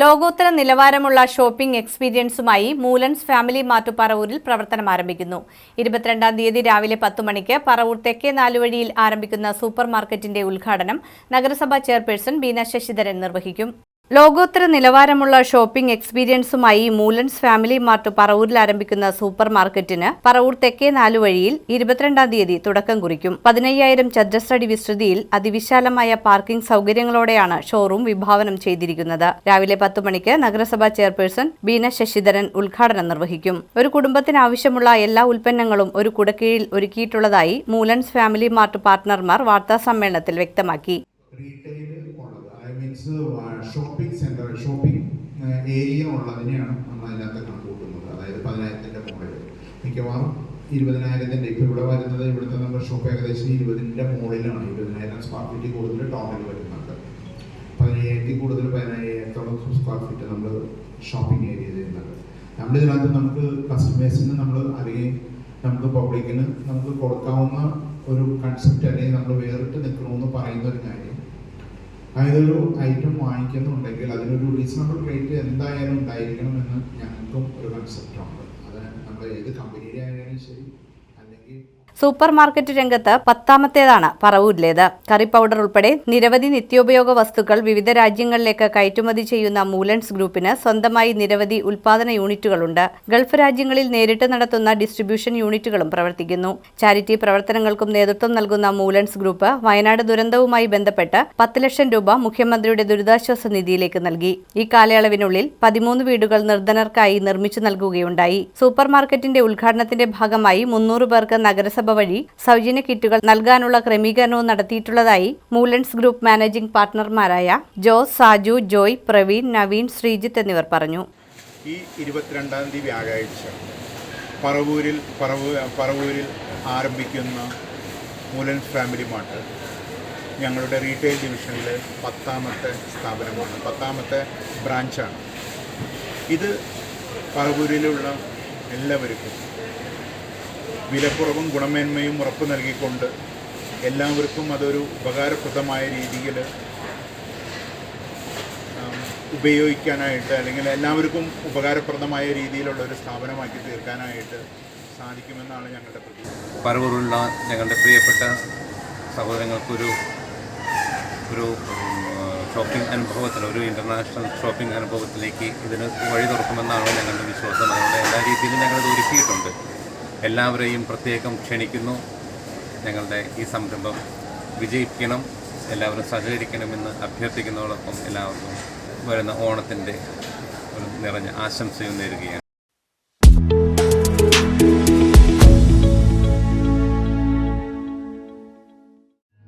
ലോകോത്തര നിലവാരമുള്ള ഷോപ്പിംഗ് എക്സ്പീരിയൻസുമായി മൂലൻസ് ഫാമിലി മാർട്ട് പറവൂരിൽ പ്രവർത്തനം ആരംഭിക്കുന്നു. ഇരുപത്തിരണ്ടാം തീയതി രാവിലെ പത്ത് മണിക്ക് പറവൂർ തെക്കേ നാലുവഴിയിൽ ആരംഭിക്കുന്ന സൂപ്പർ മാർക്കറ്റിന്റെ ഉദ്ഘാടനം നഗരസഭാ ചെയർപേഴ്സൺ ബീന ശശിധരൻ നിർവഹിക്കും. ലോകോത്തര നിലവാരമുള്ള ഷോപ്പിംഗ് എക്സ്പീരിയൻസുമായി മൂലൻസ് ഫാമിലി മാർട്ട് പറവൂരിൽ ആരംഭിക്കുന്ന സൂപ്പർ മാർക്കറ്റിന് പറവൂർ തെക്കേ നാലുവഴിയിൽ ഇരുപത്തിരണ്ടാം തീയതി തുടക്കം കുറിക്കും. പതിനയ്യായിരം ചതുരശ്രടി വിസ്തൃതിയിൽ അതിവിശാലമായ പാർക്കിംഗ് സൗകര്യങ്ങളോടെയാണ് ഷോറൂം വിഭാവനം ചെയ്തിരിക്കുന്നത്. രാവിലെ പത്ത് മണിക്ക് നഗരസഭാ ചെയർപേഴ്സൺ ബീന ശശിധരൻ ഉദ്ഘാടനം നിർവഹിക്കും. ഒരു കുടുംബത്തിന് ആവശ്യമുള്ള എല്ലാ ഉൽപ്പന്നങ്ങളും ഒരു കുടക്കീഴിൽ ഒരുക്കിയിട്ടുള്ളതായി മൂലൻസ് ഫാമിലി മാർട്ട് പാർട്ട്ണർമാർ വാർത്താസമ്മേളനത്തിൽ വ്യക്തമാക്കി. റീറ്റെയിൽ ഉള്ളത് I means shopping centre shopping area ഉള്ളതിനെയാണ് നമ്മൾ അതിനകത്ത് കണക്കൂട്ടുന്നത് അതായത് പതിനായിരത്തിന്റെ മുകളിൽ. മിക്കവാറും ഇരുപതിനായിരത്തിന്റെ ഇപ്പോൾ ഇവിടെ വരുന്നത് ഇവിടുത്തെ നമ്മുടെ ഷോപ്പ് ഏകദേശം ഇരുപതിന്റെ മുകളിലാണ്. ഇരുപതിനായിരം സ്ക്വയർ ഫീറ്റ് കൂടുതൽ ടോട്ടൽ വരുന്നുണ്ട്. പതിനയ്യായിരത്തിൽ കൂടുതൽ പതിനായിരത്തോളം സ്ക്വയർ ഫീറ്റ് നമ്മൾ ഷോപ്പിംഗ് ഏരിയ ചെയ്യുന്നുണ്ട് നമ്മൾ ഇതിനകത്ത് നമുക്ക് കസ്റ്റമേഴ്സിന് നമ്മൾ അല്ലെങ്കിൽ നമുക്ക് പബ്ലിക്കിന് നമുക്ക് കൊടുക്കാവുന്ന ഒരു കൺസെപ്റ്റ് അല്ലെങ്കിൽ നമ്മൾ വേറിട്ട് നിൽക്കണമെന്ന് പറയുന്ന ഒരു കാര്യം ഒരു ഐറ്റം വാങ്ങിക്കുന്നുണ്ടെങ്കിൽ അതിനൊരു റീസണബിൾ റേറ്റ് എന്തായാലും ഉണ്ടായിരിക്കണം എന്ന് ഞങ്ങൾക്കും ഒരു കൺസെപ്റ്റ് ഉണ്ട്. അത് നമ്മൾ ഏത് കമ്പനിയുടെ ആയാലും ശരി അല്ലെങ്കിൽ സൂപ്പർ മാർക്കറ്റ് രംഗത്ത് പത്താമത്തേതാണ് പറവൂരിലേത്. കറി പൗഡർ ഉൾപ്പെടെ നിരവധി നിത്യോപയോഗ വസ്തുക്കൾ വിവിധ രാജ്യങ്ങളിലേക്ക് കയറ്റുമതി ചെയ്യുന്ന മൂലൻസ് ഗ്രൂപ്പിന് സ്വന്തമായി നിരവധി ഉൽപാദന യൂണിറ്റുകളുണ്ട്. ഗൾഫ് രാജ്യങ്ങളിൽ നേരിട്ട് നടത്തുന്ന ഡിസ്ട്രിബ്യൂഷൻ യൂണിറ്റുകളും പ്രവർത്തിക്കുന്നു. ചാരിറ്റി പ്രവർത്തനങ്ങൾക്കും നേതൃത്വം നൽകുന്ന മൂലൻസ് ഗ്രൂപ്പ് വയനാട് ദുരന്തവുമായി ബന്ധപ്പെട്ട് പത്ത് ലക്ഷം രൂപ മുഖ്യമന്ത്രിയുടെ ദുരിതാശ്വാസ നിധിയിലേക്ക് നൽകി. ഈ കാലയളവിനുള്ളിൽ പതിമൂന്ന് വീടുകൾ നിർധനർക്കായി നിർമ്മിച്ചു നൽകുകയുണ്ടായി. സൂപ്പർ മാർക്കറ്റിന്റെ ഉദ്ഘാടനത്തിന്റെ ഭാഗമായി മുന്നൂറ് പേർക്ക് നഗരസഭ വഴി സൗജന്യ കിറ്റുകൾ നൽകാനുള്ള ക്രമീകരണവും നടത്തിയിട്ടുള്ളതായി മൂലൻസ് ഗ്രൂപ്പ് മാനേജിംഗ് പാർട്ട്ണർമാരായ ജോസ് സാജു ജോയ് പ്രവീൺ നവീൻ ശ്രീജിത്ത് എന്നിവർ പറഞ്ഞു. ഈ ഇരുപത്തിരണ്ടാം തീയതി വ്യാഴാഴ്ച പറവൂരിൽ പറവൂ പറവൂരിൽ ആരംഭിക്കുന്ന മൂലൻസ് ഫാമിലി മാർട്ട് ഞങ്ങളുടെ റീറ്റെയിൽ ഡിവിഷനിലെ പത്താമത്തെ സ്ഥാപനമാണ് പത്താമത്തെ ബ്രാഞ്ചാണ്. ഇത് പറവൂരിലുള്ള എല്ലാവർക്കും വിലക്കുറവും ഗുണമേന്മയും ഉറപ്പ് നൽകിക്കൊണ്ട് എല്ലാവർക്കും അതൊരു ഉപകാരപ്രദമായ രീതിയിൽ ഉപയോഗിക്കാനായിട്ട് അല്ലെങ്കിൽ എല്ലാവർക്കും ഉപകാരപ്രദമായ രീതിയിലുള്ള ഒരു സ്ഥാപനമാക്കി തീർക്കാനായിട്ട് സാധിക്കുമെന്നാണ് ഞങ്ങളുടെ പ്രതീക്ഷ. പറവൂരുള്ള ഞങ്ങളുടെ പ്രിയപ്പെട്ട സഹോദരങ്ങൾക്കൊരു ഒരു ഷോപ്പിംഗ് അനുഭവത്തിന് ഒരു ഇന്റർനാഷണൽ ഷോപ്പിംഗ് അനുഭവത്തിലേക്ക് ഇതിന് വഴി തുറക്കുമെന്നാണ് ഞങ്ങളുടെ വിശ്വാസം. അതുകൊണ്ട് എല്ലാ രീതിയിലും ഞങ്ങളത് ഒരുക്കിയിട്ടുണ്ട്. എല്ലാവരെയും പ്രത്യേകം ക്ഷണിക്കുന്നു. ഞങ്ങളുടെ ഈ സംരംഭം വിജയിക്കണം എല്ലാവരും സഹകരിക്കണമെന്ന് അഭ്യർത്ഥിക്കുന്നതോടൊപ്പം എല്ലാവർക്കും വരുന്ന ഓണത്തിന്റെ ഒരു നിറഞ്ഞ ആശംസയും നേരുകയാണ്.